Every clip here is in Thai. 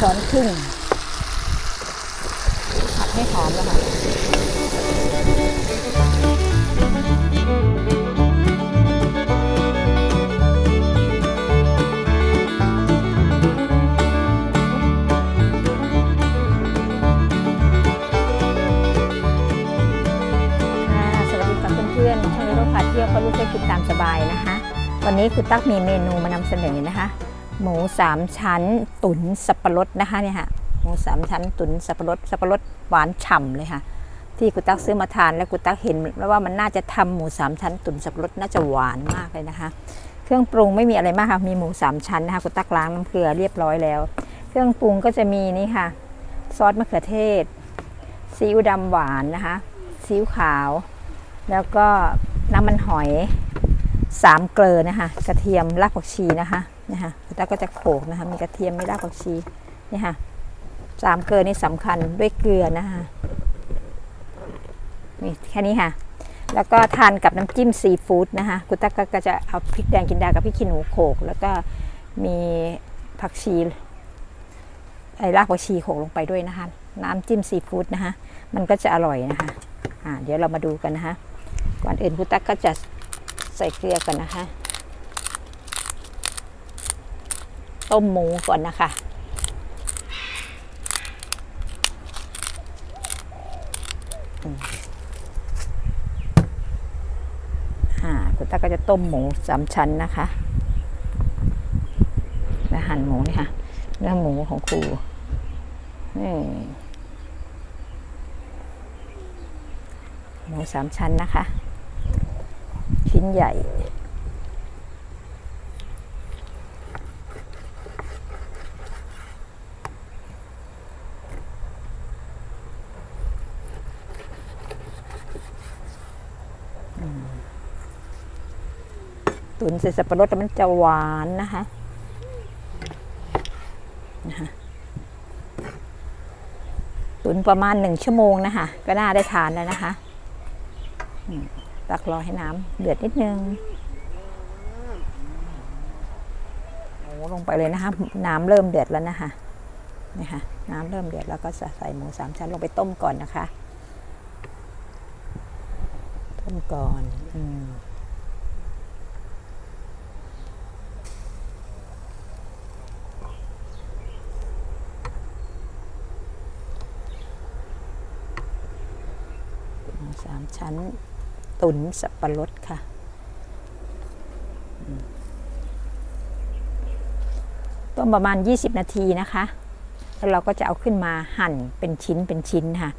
ช้อนครึ่งผัดให้หอมแล้วค่ะค่ะสวัสดีค่ะเพื่อนๆช่องเรโรพาเที่ยวก็รู้ใจกินตามสบายนะคะ วันนี้คุณตั๊กมีเมนูมานำเสนอนะคะ หมูสามชั้นตุ๋นสับปะรดนะคะเนี่ยค่ะหมูสามชั้นตุ๋นสับปะรดสับปะรดหวานฉ่ำเลยค่ะ ที่คุณตั๊กซื้อมาทานแล้วคุณตั๊กเห็นแล้วว่ามันน่าจะทำหมูสามชั้น ตุ๋นสับปะรดน่าจะหวานมากเลยนะคะ เครื่องปรุงไม่มีอะไรมากค่ะมีหมูสามชั้นนะคะคุณตั๊กล้างน้ำเกลือเรียบร้อยแล้ว เครื่องปรุงก็จะมีนี่ค่ะ ซอสมะเขือเทศซีอิ๊วดำหวานนะคะซีอิ๊วขาว แล้วก็น้ำมันหอยสามเกลือนะคะ กระเทียมรากผักชีนะคะ นะคะแล้วก็จะโขลกนะคะ มีกระเทียมไม่รากผักชีนี่ค่ะสามเกลือนี่สำคัญด้วยเกลือนะคะนี่แค่นี้ค่ะ แล้วก็ทานกับน้ำจิ้มซีฟู้ดนะคะกุณตักก็จะเอาพริกแดงกินดากับพริกขี้หนูโขลกแล้วก็มีผักชีไอ้รากผักชีโขลกลงไปด้วยนะคะ น้ำจิ้มซีฟู้ดนะคะ มันก็จะอร่อยนะคะอ่าเดี๋ยวเรามาดูกันนะคะก่อนอื่นคุณตั๊กก็จะใส่เกลือก่อนนะคะ ต้มหมูก่อนนะคะอ่าคุณตั๊กก็จะต้มหมูสามชั้นนะคะแล้วหั่นหมูนี่ค่ะเนื้อหมูของครูนี่หมูสามชั้นนะคะ ชิ้นใหญ่ ตุ๋นใส่สับปะรดแล้วมันจะหวานนะคะนะคะตุ๋นประมาณหนึ่งชั่วโมงนะคะ ก็น่าได้ทานแล้วนะคะตักรอให้น้ำเดือดนิดนึงหมูลงไปเลยนะคะ น้ำเริ่มเดือดแล้วนะคะนี่ค่ะน้ำเริ่มเดือดแล้วก็จะใส่หมูสามชั้นลงไปต้มก่อนนะคะ ต้มก่อน อืมหมูสาม ชั้นตุ๋นสับปะรดค่ะ ต้มประมาณ 20 นาทีนะคะ แล้วเราก็จะเอาขึ้นมาหั่นเป็นชิ้นเป็นชิ้นค่ะ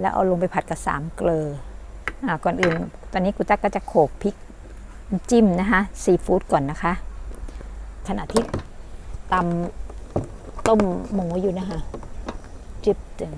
แล้วเอาลงไปผัดกับสามเกลออก่อนอื่น ตอนนี้กุตักก็จะโขลกพริกจิ้มนะคะซีฟู้ดก่อนนะคะ ขณะที่ตำต้มหมูอยู่นะคะ จิบเต็ม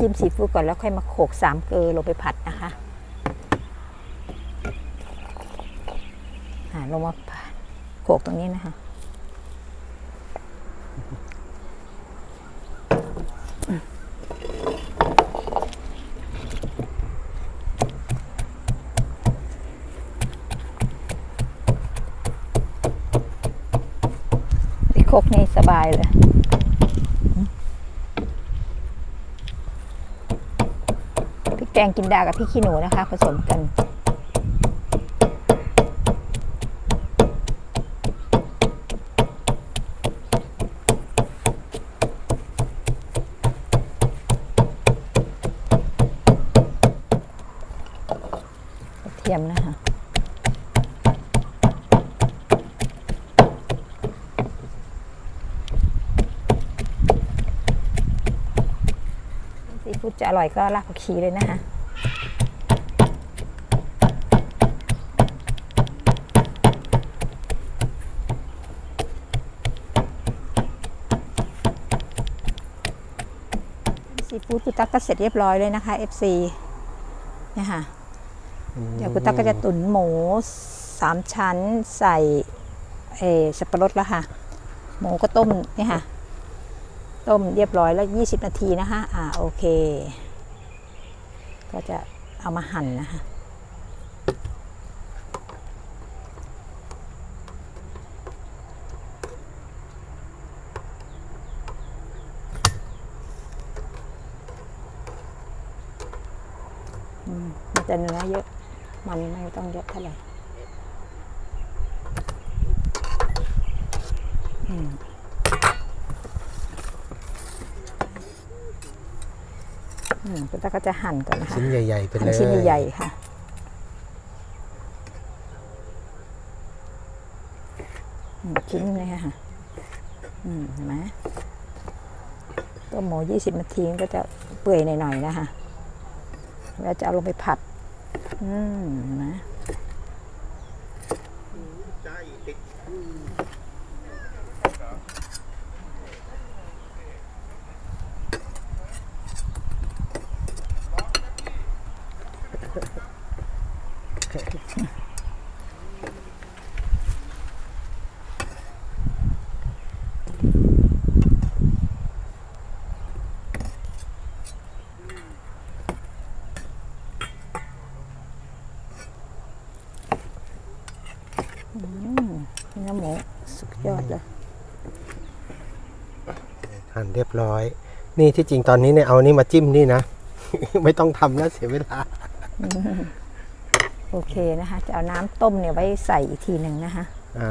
จิ้มซีฟู้ดก่อนแล้วค่อยมาโขกสามเกลือลงไปผัดนะคะอ่าลงมาผัดโขกตรงนี้นะคะโคกนี่สบายเลย พริก แกงกินดากับพริกขี้หนูนะคะ ผสมกัน อร่อยก็ลากผักชีเลยนะคะซีฟู้ดกุตักก็เสร็จเรียบร้อยเลยนะคะ FC เนี่ยค่ะ เดี๋ยวคุณตักก็จะตุ๋นหมูสามชั้นใส่เอสับปะรดแล้วค่ะ หมูก็ต้มเนี่ยค่ะ ต้มเรียบร้อยแล้ว 20 นาทีนะคะอ่าโอเค ก็จะเอามาหั่นนะคะ อืมมันจะเนื้อเยอะ มันไม่ต้องเยอะเท่าไหร่อืมอืม คุณตาก็จะหั่นก่อนนะคะชิ้นใหญ่ๆไปหั่เลนยชิ้นใหญ่ๆค่ะอืมชิ้นเลยค่ะอืมเห็นไหมต้มหมูยี่สิบนาทีมันก็จะเปื่อยหน่อยๆนะคะแล้วจะเอาลงไปผัด อืมเห็นไหม เนื้อหมูสุดยอดเลย หั่นเรียบร้อย นี่ที่จริงตอนนี้เนี่ยเอานี่มาจิ้มนี่นะ ไม่ต้องทำแล้วเสียเวลา โอเคนะคะ จะเอาน้ำต้มเนี่ยไว้ใส่อีกทีหนึ่งนะคะอ่า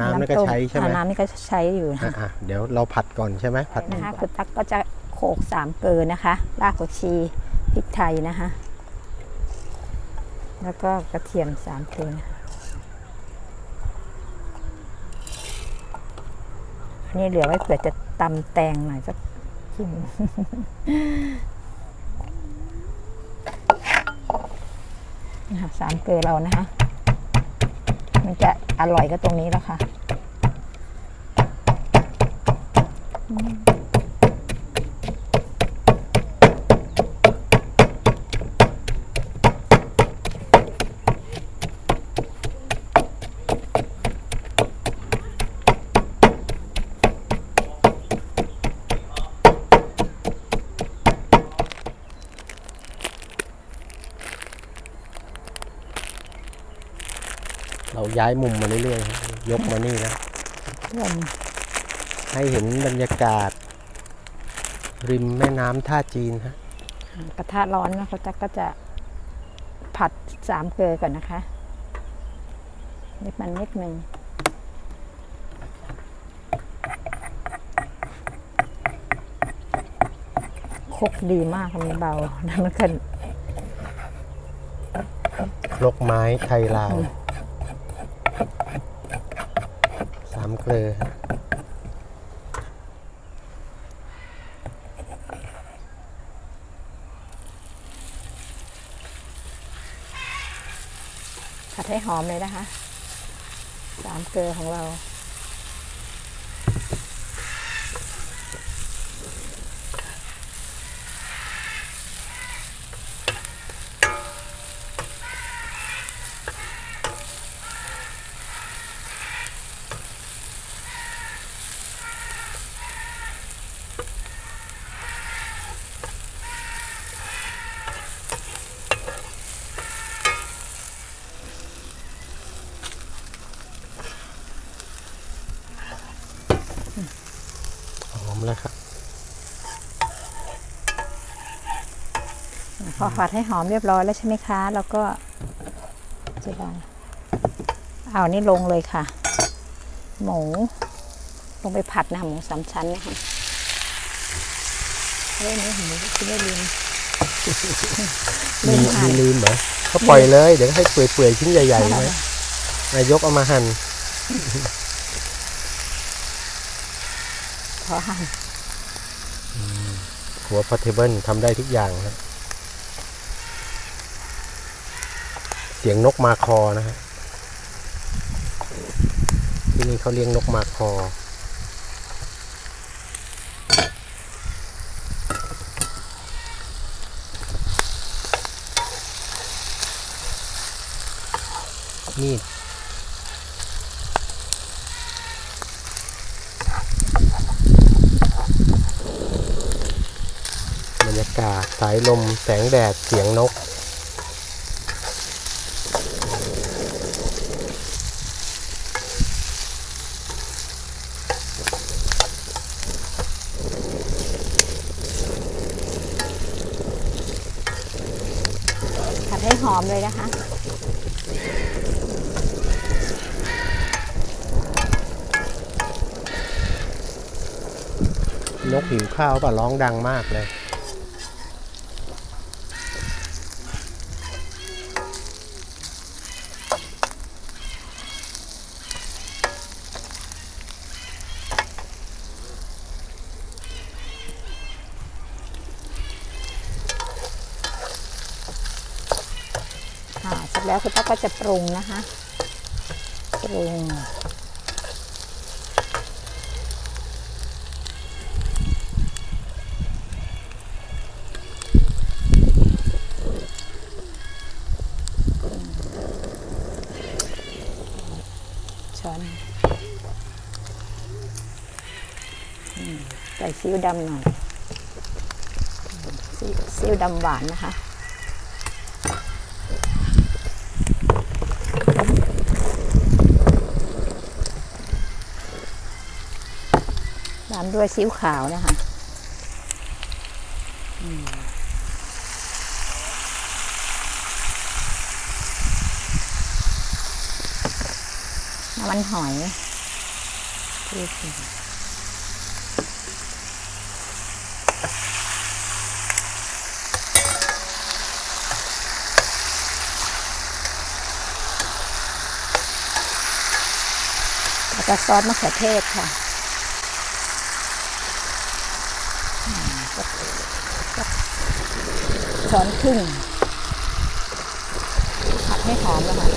น้ำนี่ก็ต้ใช้ใช่ไหมอ่าน้ำนี่ก็ใช้อยู่นะอะคะอะเดี๋ยวเราผัดก่อนใช่ไหมผัดนะคะคุณตั๊กก็จะโขลกสามเกลือนะคะรากผักชีพริกไทยนะคะ แล้วก็กระเทียมสามเกลือนะคะอันนี่เหลือไว้เผื่อจะ ตำแตงหน่อยสักชิ้นนะคะสามเกลือเรานะคะ มันจะอร่อยก็ตรงนี้แล้วค่ะ ย้ายมุมมาเรื่อยๆครับยกมานี่นะลมให้เห็นบรรยากาศ ริมแม่น้ำท่าจีนฮะกระทะร้อนนะเขาจะก็จะผัดสามเกลือก่อนนะคะนิดมันนิดนึงคลุกดีมากมันเบาแล้วมันก็ครกไม้ไทยลาว เกลือผัดให้หอมเลยนะคะ สามเกลือของเรา อผัดให้หอมเรียบร้อยแล้วใช่ไหมคะ แล้วก็จะได้เอานี่ลงเลยค่ะ หมูลงไปผัดนะหมูสามชั้นนะคะเฮ้ยนี่หมูที่ไม่ลืมลืมีมหั่นมีลืมเหรอก็ปล่อยเลย เดี๋ยวให้เปื่อยๆชิ้นใหญ่ๆเลยนายกเอามาหั่นพอหั่นหัวพอเทเบิลทำได้ทุกอย่างนะเสียงนกมาคอนะฮะที่นี่เขาเลี้ยงนกมาคอนี่บรรยากาศสายลมแสงแดดเสียงนก นกหิวข้าวป่ะร้องดังมากเลยอ่าเสร็จแล้วคุณตั๊กก็จะปรุงนะคะ ปรุง ช้อนอืมใส่ซีอิ๊ว ดำหน่อยซีอิ๊วดำหวานนะคะตามด้วยซีอิ๊วขาวนะคะน้ำมันหอยดูสิ แล้วก็ซอสมะเขือเทศค่ะช้อนครึ่งผัดให้หอมแล้วค่ะ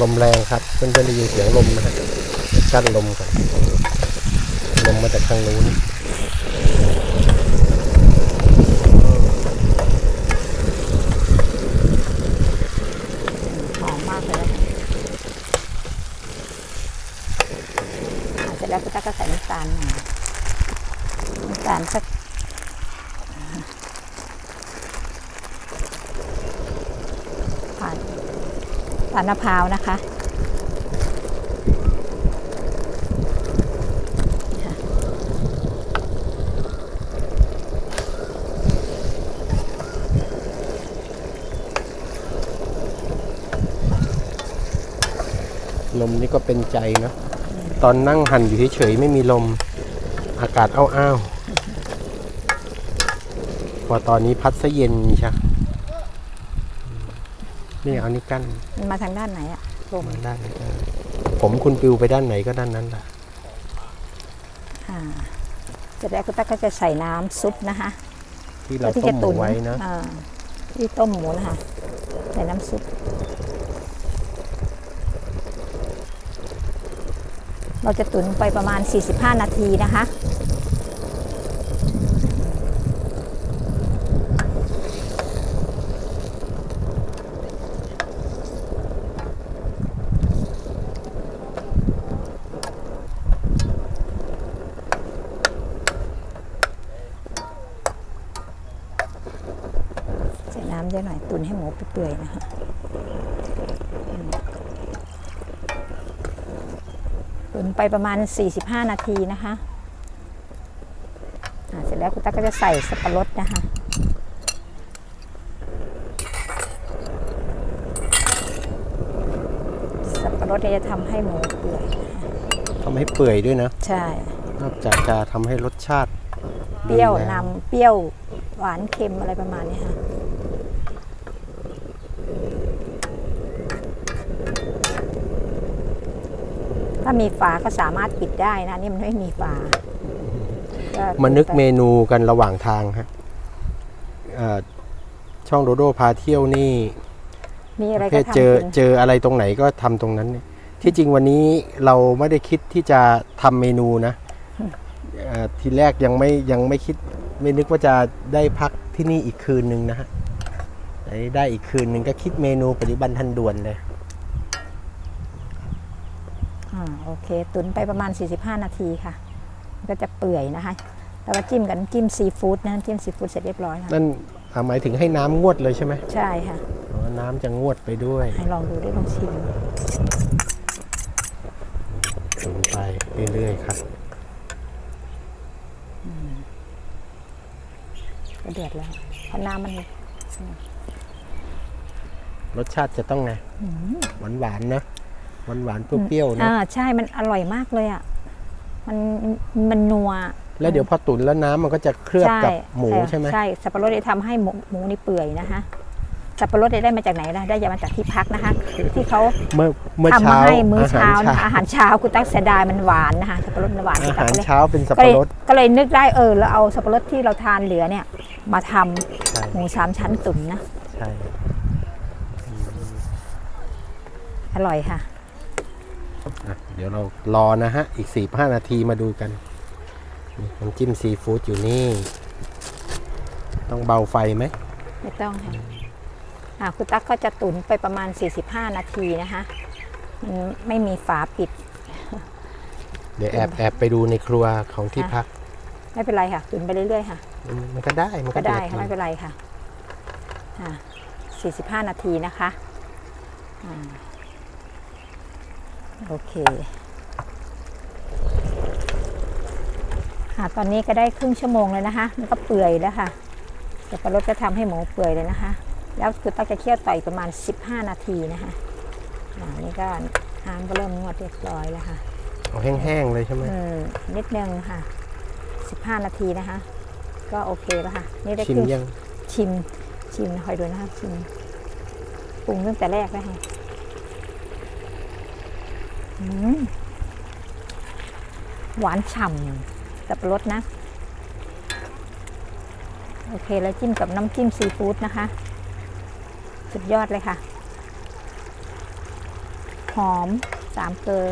ลมแรงครับเพื่อนๆได้ยินเสียงลมนะฮะกั้นลมก่อนลมมาจากทางนู้น หอมมากเลยนะคะอ่าเสร็จแล้วคุณตั๊กก็ใส่น้ำตาลหน่อยน้ำตาลสักผ่านผ่าน มะพร้าวนะคะ ลมนี่ก็เป็นใจเนะตอนนั่งหั่นอยู่เฉยๆไม่มีลมอากาศอ้าวๆพอตอนนี้พัดซะเย็นใช่ นี่เอานี่กั้นมันมาทางด้านไหนอะลมมาด้านนี้ได้ผมคุณปิวไปด้านไหนก็ด้านนั้นแหละอ่าเสร็จแล้วคุณตั๊กก็จะใส่น้ำซุปนะคะที่เราพื่อที่ต้จะมหมูไว้นะอ่าที่ต้มหมูนะคะใส่น้ำซุป เราจะตุ๋นไปประมาณ 45 นาทีนะคะ ใส่น้ำเยอะหน่อยตุ๋นให้หมูเปื่อยๆนะคะอืมตุ๋นไปประมาณ 45 นาทีนะคะอ่าเสร็จแล้วคุณตั๊กก็จะใส่สับปะรดนะคะสับปะรดเนี่ยจะทำให้หมูเปื่อยนะคะทำให้เปื่อยด้วยนะ ใช่ นอกจากจะทำให้รสชาติเปรี้ยวดีแล้นำเปรี้ยวหวานเค็มอะไรประมาณนี้ค่ะ ถ้ามีฝาก็สามารถปิดได้นะนี่มันไม่มีฝาก็มานึกเมนูกันระหว่างทางฮะเอ่อช่องโดโดพาเที่ยวนี่มีอะไรประเภก็ททำเจอกินเจออะไรตรงไหนก็ทำตรงนั้นเนี่ยที่จริงวันนี้เราไม่ได้คิดที่จะทำเมนูนะเอ่อทีแรกยังไม่ยังไม่คิดไม่นึกว่าจะได้พักที่นี่อีกคืนนึงนะฮะไอ้ได้อีกคืนหนึ่งก็คิดเมนูปัจจุบันทันด่วนเลย อ่าโอเค ตุนไปประมาณ 45 นาทีค่ะมันก็จะเปื่อยนะคะ แล้วก็จิ้มกับน้ำจิ้มซีฟู้ดนะน้ำจิ้มซีฟู้ดเสร็จเรียบร้อยแล้วนั่นอ่าหมายถึงให้น้ำงวดเลยใช่ไหมใช่ค่ะอ๋อน้ำจะงวดไปด้วยให้ลองดูได้ลองชิม ตุ๋นไปเรื่อยๆครับ ก็เดือดแล้วเพราะน้ำมันรสชาติจะต้องไง หวานหวานๆนะ หวานหวานๆเปรี้ยวๆนะอ่าใช่มันอร่อยมากเลยอะมันมันนัวแล้วเดี๋ยวพอตุ๋นแล้วน้ำมันก็จะเคลือบกับหมูใช่ไหมใช่สับปะรดได้ทำให้หมูหมูนี่เปื่อยนะคะสับปะรดได้ได้มาจากไหนนะได้มาจากที่พักนะคะ ที่เขาเมื่อเมื่อทำเช้ามาให้มื้ออาหารเช้านะเช้าคะอาหารเช้าคุณตั๊กเสียดายมันหวานนะคะสับปะรดมันหวานอาคุณตั๊หากรเลยเช้าเป็นสับก็ปะเลยรดก็เลยนึกได้เออแล้วเอาสับปะรดที่เราทานเหลือเนี่ย มาทำใช่หมูสามชั้นตุ๋นนะใช่อร่อยค่ะอะ เดี๋ยวเรารอนะฮะ อีกสี่ห้านาทีมาดูกันนี่น้ำจิ้มซีฟู้ดอยู่นี่ ต้องเบาไฟไหม ไม่ต้องค่ะอ่าคุณตั๊กก็จะตุ๋นไปประมาณ 45 นาทีนะคะมันไม่มีฝาปิด เดี๋ยวแอบแอบไปดูในครัวของที่ค่ะพัก ไม่เป็นไรค่ะตุ๋นไปเรื่อยๆค่ะอืมมันก็ได้ มันก็ก็ได้เดือค่ะไม่เป็นไรค่ะอ่า45 นาทีนะคะอ่า โอเคอ่าตอนนี้ก็ได้ครึ่งชั่วโมงเลยนะคะ มันก็เปื่อยแล้วค่ะแต่ปลารสจะทำให้หมูเปื่อยเลยนะคะ แล้วคือตั๊กจะเคี่ยวต่ออยประมาณ 15 นาทีนะคะอ่านี่ก็น้ำก็เริ่มงวดเรียบร้อยแล้วค่ะเอาแห้งๆเลยใช่ไหมอืมนิดนึงค่ะ 15 นาทีนะคะ ก็โอเคแล้วค่ะ นี่ได้ชิมครึ่งยังชิมชิมคอยดูนะคะชิมปรุงตั้งแต่แรกแล้วค่ะอืม หวานฉ่ำสับปะรดนะ โอเคแล้วจิ้มกับน้ำจิ้มซีฟู้ดนะคะ สุดยอดเลยค่ะ หอมสามเกลอ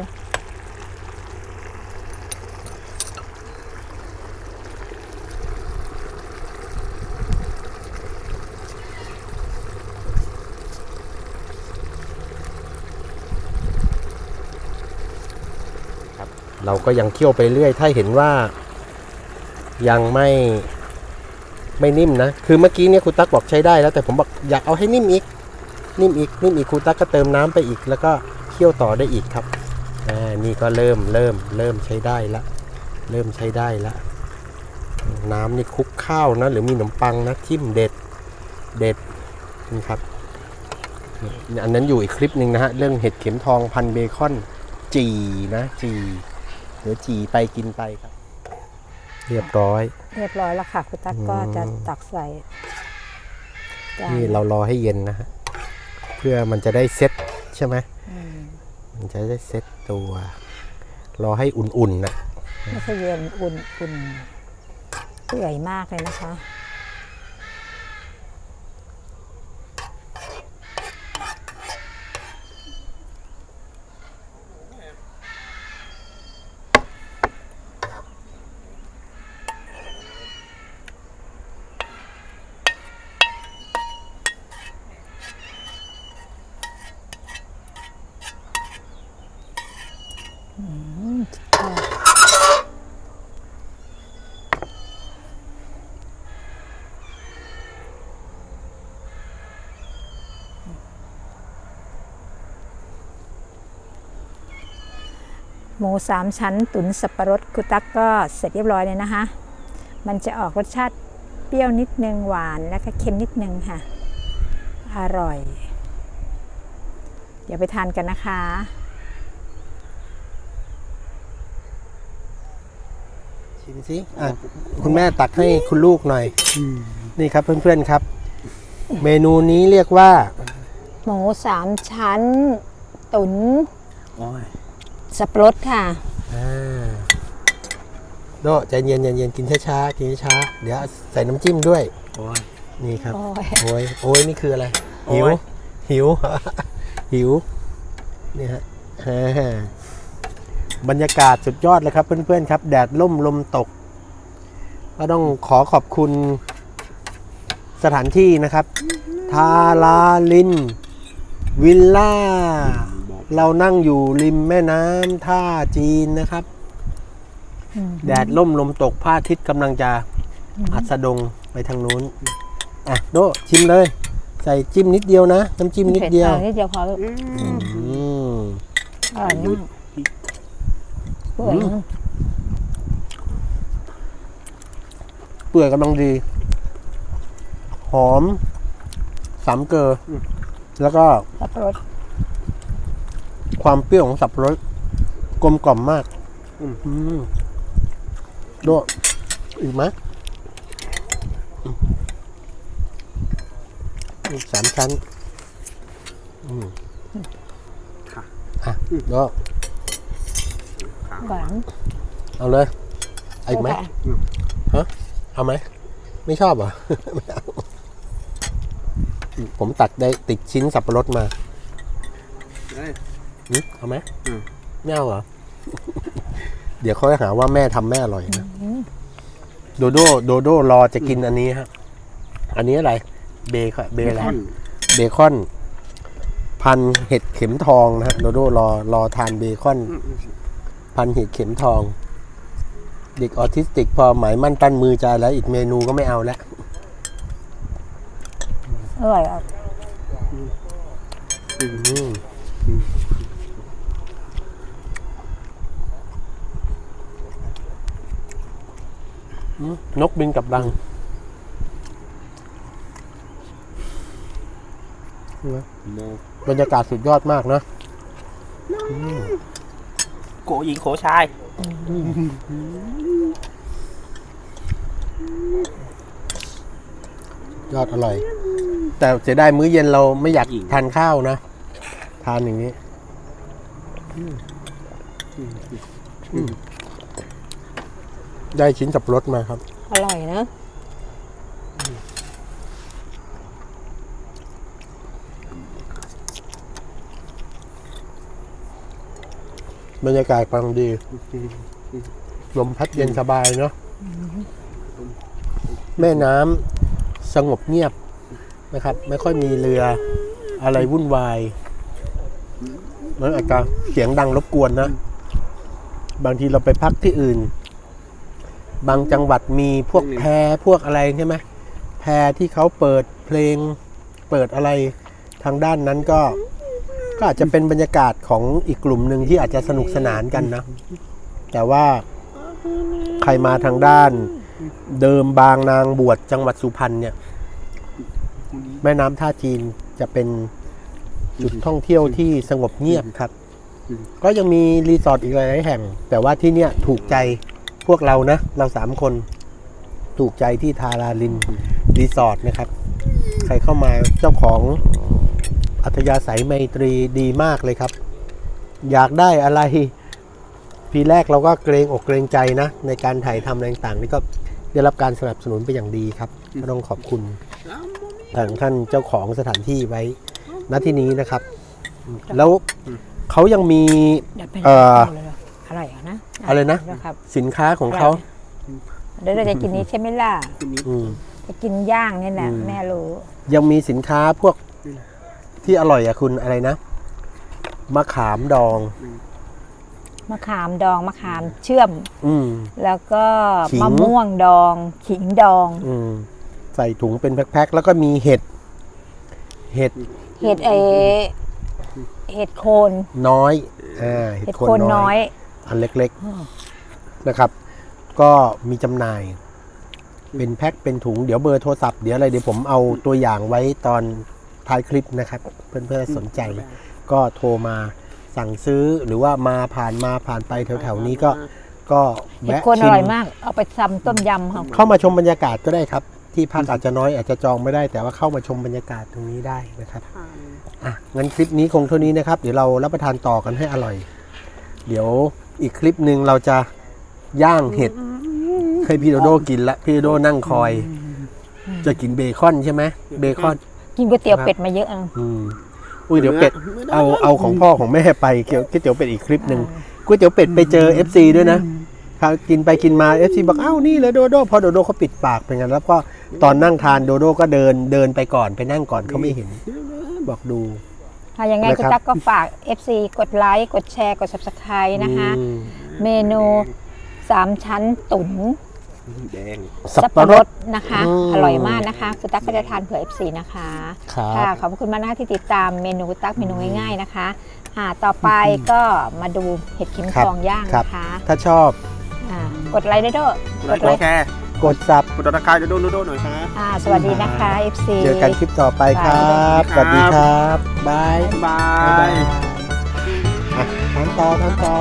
เราก็ยังเคี่ยวไปเรื่อย ถ้าเห็นว่ายังไม่ไม่นิ่มนะ คือเมื่อกี้เนี่ยครูตั๊กบอกใช้ได้แล้วแต่ผมบอกอยากเอาให้นิ่มอีก นิ่มอีก นิ่มอีกครูตั๊กก็เติมน้ำไปอีก แล้วก็เคี่ยวต่อได้อีกครับอ่านี่ก็เริ่มเริ่มเริ่มใช้ได้ละ เริ่มใช้ได้ละ น้ำนี่คลุกข้าวนะ หรือมีขนมปังนะทิ่มเด็ดเด็ดนี่ครับ อันนั้นอยู่อีกคลิปหนึ่งนะฮะเรื่องเห็ดเข็มทองพันเบคอนจีนะจี เดี๋ยวจีไปกินไปครับ เรียบร้อย เรียบร้อยแล้วค่ะคุณตั๊กก็จะตักใส่จานนี่เรารอให้เย็นนะฮะเพื่อมันจะได้เซ็ตใช่ไหมอืมมันจะได้เซ็ตตัว รอให้อุ่นๆนะไม่ใช่เย็นอุ่นอุ่นเปื่อยมากเลยนะคะ หมูสามชั้นตุ๋นสับปะรดกุตักก็เสร็จเรียบร้อยเลยนะคะ มันจะออกรสชาติเปรี้ยวนิดนึงหวานแล้วก็เค็มนิดนึงค่ะ อร่อย เดี๋ยวไปทานกันนะคะ ชิม สิอะคุณแม่ตักให้คุณลูกหน่อย นี่ครับเพื่อนๆครับ เมนูนี้เรียกว่า หมูสามชั้น ตุ๋นโอ้ยสับปะรดค่ะอ่าโดใจเย็นๆเย็นๆกินช้าๆกินช้าๆเดี๋ยวใส่น้ำจิ้มด้วย โอ้ยนี่ครับ โอ้ยโอ้ยโอ้ยนี่คืออะไรโอ้หิวยหิว หิว นี่ฮะฮ่า บรรยากาศสุดยอดเลยครับ เพื่อนๆครับ แดดล่มลมตก ก็ต้องขอขอบคุณสถานที่นะครับ ทาราลิน วิลล่า เรานั่งอยู่ริมแม่น้ำท่าจีนนะครับอืมแดดล่มลมตกพระอาทิตย์กำลังจะอัสดงไปทางนู้น อะโดชิมเลย ใส่จิ้มนิดเดียวนะ น้ำจิ้มนิดเดียวผ็ออนิดเดียวพอลูกอืมอร่อยมาก เปื่อยมากเปื่อยกำลังดี หอม สามเกลออแล้วก็สับปะรดความเปรี้ยวของสับปะรดกลมกล่อมมาก อืมโดอีกไหมอืมอีกสามชั้น อืมอะโด หวานเอาเลยเอาอีกไหมค่ะเอาไหม ไม่ชอบเหรอไม่เอาอืมผมตัดได้ติดชิ้นสับปะรดมาเอ้ยอืมเอาไหมอืมไม่เอาเหรอ เดี๋ยวเขาจะหาว่าแม่ทำแม่อร่อยนะโดโดโดโดรอจะกินอันนี้ฮะ อันนี้อะไร เบคอนเบเบอะไรคอนเบคอน พันเห็ดเข็มทองนะฮะ โดโดรอรอทานเบคอนอืมอืม พันเห็ดเข็มทอง เด็กออทิสติกพอหมายมั่นปั้นมือใจแล้วอีกเมนูก็ไม่เอาแล้วอร่อยอะอืมอืมนกบินกลับรังโมบรรยากาศสุดยอดมากนะ โกหญิงโขชาย ยอดอร่อย แต่เสียดายมื้อเย็นเราไม่อยากทานข้าวนะ ทานอย่างนี้อืมได้ชิ้นสับปะรดมาครับ อร่อยนะ บรรยากาศกำลังดี ลมพัดเย็นสบายเนาะแม่น้ำสงบเงียบนะครับ ไม่ค่อยมีเรืออะไรวุ่นวายแล้วอาจจะเสียงดังรบกวนนะ บางทีเราไปพักที่อื่น บางจังหวัดมีพวกแพรพวกอะไรใช่ไหมแพรที่เขาเปิดเพลงเปิดอะไรทางด้านนั้นก็ ก็อาจจะเป็นบรรยากาศของอีกกลุ่มหนึ่งที่อาจจะสนุกสนานกันนะ แต่ว่าใครมาทางด้าน เดิมบางนางบวชจังหวัดสุพรรณเนี่ย แม่น้ำท่าจีนจะเป็นจุดท่องเที่ยวที่สงบเงียบครับ ก็ยังมีรีสอร์ทอีกหลายแห่ง แต่ว่าที่เนี่ยถูกใจพวกเรานะ เราสามคนถูกใจที่ทาราลินรีสอร์ทนะครับ ใครเข้ามาเจ้าของ อัธยาศัยไมตรีดีมากเลยครับ อยากได้อะไรทีแรกเราก็เกรงอกเกรงใจนะ ในการถ่ายทำอะไรต่างๆนี่ก็ได้รับการสนับสนุนไปอย่างดีครับก็ต้องขอบคุณทางท่านเจ้าของสถานที่ไว้ณที่นี้นะครับ แล้วเขายังมีเดี๋ยวเป็นเอ่อเลยเหรออร่อยอะนะอะไรนะครับสินค้าของเขาเดี๋ยวเราจะกินนี้ใช่ไหมล่ะอืมจะกินย่างนี่แหละอืมแม่รู้ ยังมีสินค้าพวก ที่อร่อยอะคุณอะไรนะ มะขามดอง มะขามดองมะขามเชื่อม อืม แล้วก็ขิง มะม่วงดอง ขิงดอง อืม ใส่ถุงเป็นแพ็คๆแล้วก็มีเห็ด เห็ดเห็ดเอเห็ดโคนน้อยอ่าเห็ดเห็ดโคโคนนน้น้ออย ย อันเล็กๆนะครับ ก็มีจำหน่าย เป็นแพ็คเป็นถุงเดี๋ยวเบอร์โทรศัพท์เดี๋ยวอะไรเดี๋ยวผมเอาตัวอย่างไว้ตอน ท้ายคลิปนะครับ เพื่อนๆสนใจ ก็โทรมาสั่งซื้อหรือว่ามาผ่านมาผ่านไปแถวๆนี้ก็ก็เห็ดแวะโคนอชิมร่อยมาก เอาไปทำต้มยำค่ะเข้ามาชมบรรยากาศก็ได้ครับ ที่พักอาจจะน้อยอาจจะจองไม่ได้ แต่ว่าเข้ามาชมบรรยากาศตรงนี้ได้นะครับอะงั้นคลิปนี้คงเท่านี้นะครับ เดี๋ยวเรารับประทานต่อกันให้อร่อย เดี๋ยวอีกคลิปหนึ่งเราจะย่างเห็ดให้พี่โดโดกินละพี่โดโดนั่งคอย จะกินเบคอนใช่ไหมเบคอน กินก๋วยเตี๋ยวเป็ดมาเยอะอะอืมอุ้ยเดี๋ยวเป็ดเอาเอาของพ่อของแม่ไปเกี่ยวก๋วยเตี๋ยวเป็ดอีกคลิปหนึ่งก๋วยเตี๋ยวเป็ดไปเจอ FC ด้วยนะใคครับกินไปกินมาเอฟซีบอกอ้าวนี่เลยโดโดพอโดโดเขาปิดปากเป็นงั้นแล้วก็ตอนนั่งทานโดโดก็เดินเดินไปก่อนไปนั่งก่อนเขาไม่เห็น บอกดูค่ะยังไงนะครับคุณตั๊กก็ฝาก FC กดไลค์กดแชร์กด Subscribe นะคะอืมเมนู3ชั้นตุ๋น แดง สับปะรดนะคะ อืมอร่อยมากนะคะคุณตั๊กก็จะทานเผื่อ FC นะคะครับค่ะขอบคุณมากนะคะที่ติดตามเมนูคุณตั๊กเมนูง่ายๆนะคะอ่าต่อไปก็มาดูเห็ดเข็มครับทองย่างครับนะคะถ้าชอบอ่ากดไลค์ด้วยเด้อกไลดค์ไลกดค์แชร์กดซับ กดตะไคร้โดโดโดโดหน่อยครับ อ่าสวัสดีนะคะ FC เจอกันคลิปต่อไปครับ สสวัวัสสดีดีคครั รับ บายบาบ๊ายบายยอะทานต่อทานต่อ